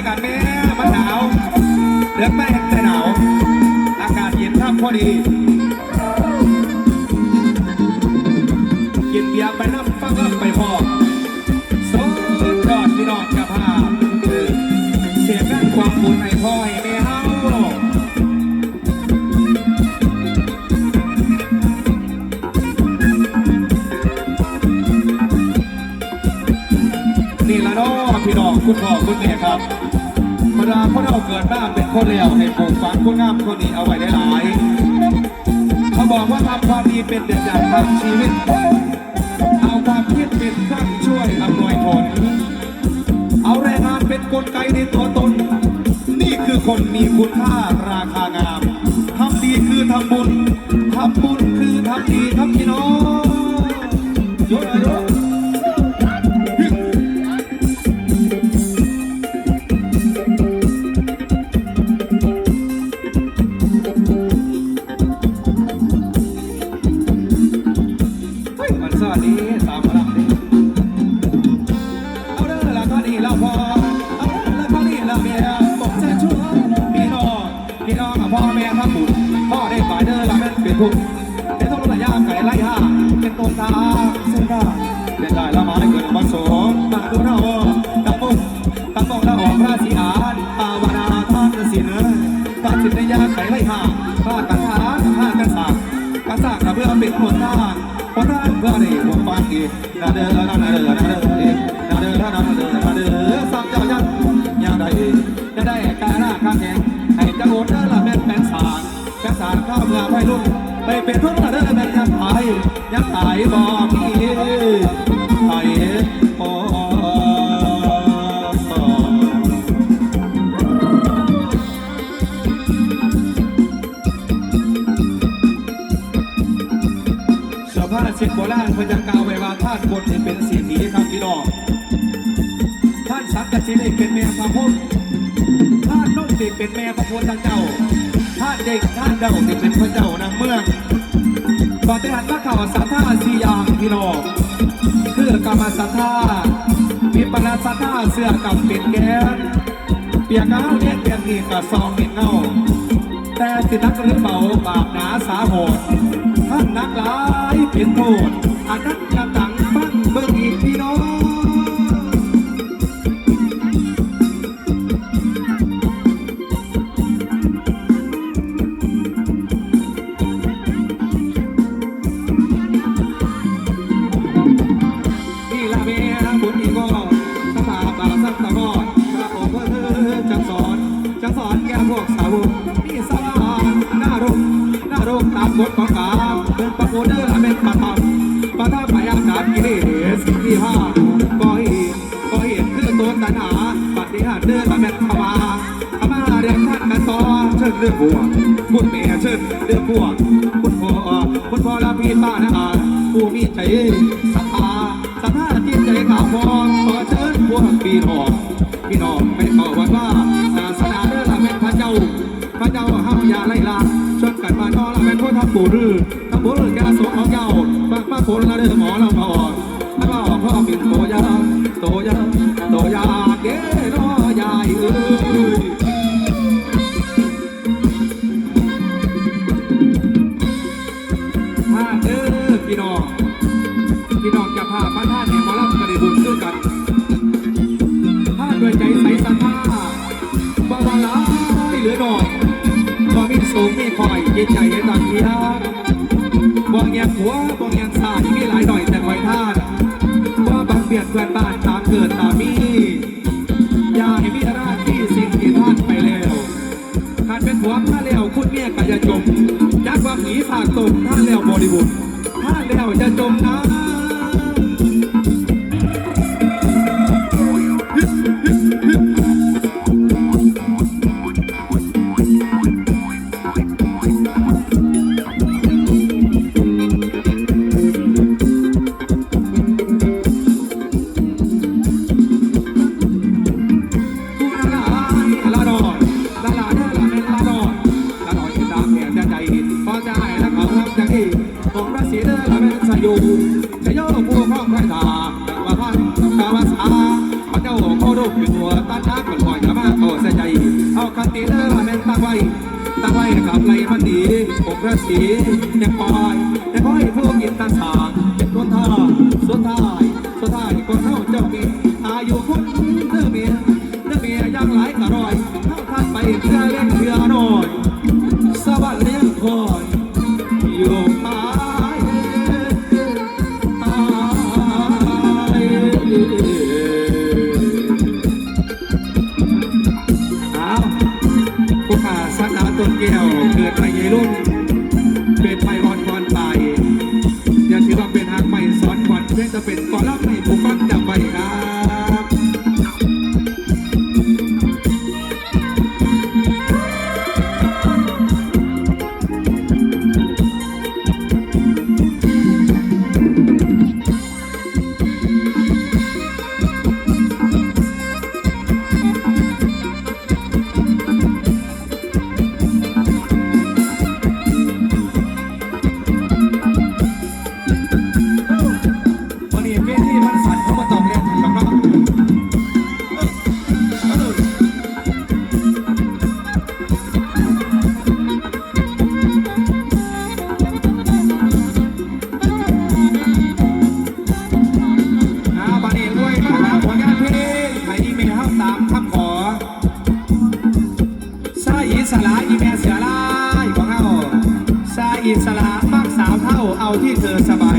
อยกันแม่มันหนาวเลือกไม่แห้งแต่หนาว อากาศเย็นท่าพอดี คุณพ่อคุณแม่ครับเวลาคนเราเกิดมาเป็นคนเลวให้ปลูกฝังคนงามคนนี้เอาไว้ได้หลายๆเขาบอกว่าทำความดีเป็นเด่นจากทางชีวิต เอาความคิดเป็นเครื่องช่วยอำนวยผล เอาแรงงานเป็นกลไกในตัวตน นี่คือคนมีคุณค่าราคางามทำดีคือทำบุญทำบุญคือทำดี อละแม่นเป็นทุกข์เป็นต้องระยะไก่ไล่ห้าเป็นต้นตาเส้นได้เดินได้ละมาได้เกิดวันสองมาดูเราตับปุ๊บตับปองละออกราศีอานปาวนาทานสินตาจิตระยะไก่ไล่ห้าข้ากันทานข้ากันสากกันสากกับเพื่อเป็นหนทางหนทาเพื่อได้หวฟังอีกนาเด้อนาเด้อนาเด้ออีกนาเด้อนาเด้อนาเด้อ ม่นสารข้าวเมื่อไฟลุกไปเป็นทุนละเด้อแม่นยังตายยังตายบ่มีไปโอ้สภาพสิทธิโบราณพยังกาวไว้ว่าท่านบนเป็นเศรษฐีครับพี่น้องท่านสักกะสิได้เป็นแม่พระพุทธท่านนุ่มติเป็นแม่พระพุทธเจ้า ท่านเด็กท่านเดาเป็นพระเจ้านางเมืองก่อนจะหันมาข่าวสัทธาสียางพี่น้องคือกรรมสัทธาวิปนาสัทธาเสื้อกับเป็นแกนเปียกเงาเลี้ยงเปียกนี่กับซองเป็นเงาแต่สินักหรือเบาบาปหนาสาโหดท่านนักหลายเป็นโทษอันนั้นกระตัง เรื่องบัวคุณแม่เชิญเรื่องบัวคุณพ่อคุณพ่อละพี่ป้านะอาผู้มีใจศรัทธาสถานที่ใจข่าวพรขอเชิญพวกพี่น้องพี่น้องไม่เข้าวัดว่าศาสนาเด้องละแม่นพระเจ้า พระเจ้าห้ามอย่าไล่ลาชวนกันมาน้อละแม่นพ่อทับปู่รือทับปู่รือแกสงของเจ้าปากปากคนละเด้อหมอเราพอา พี่น้อง พี่น้องจะพาพระท่านแห่งมอลำกระดิบุญด้วยกันท่านด้วยใจใสศรัทธาบาวาลาเหลือดอกบ่มีสูงมีคอยยินใจให้ตังเทียบ่เงียบหัวบ่เงียบสายมีหลายหน่อยแต่คอยท่านบ่บังเบียดเพื่อนบ้านตามเกิดตามมีอย่าให้มีราที่สิ่งที่ท่านไปแล้วท่านเป็นผัวท่านแล้วคุณเมียก็อย่าจมยักษ์ว่าหนีผากตกท่านแล้วบริบุญท่าน แล้วจะจมน้ำ ศาลว่าพันกาวาสาพระเจ้าโคดุอยู่ตัวตันนักมันปล่อระมาตีเด้อแม่นตักไว้ตักไว้กับไรมันดีผมกระศรียังปอยยังคอยพวกกินตาสางต้นท่าสุดท้ายสุดท้ายคนเท่าเจ้ามีาที่เธอสบาย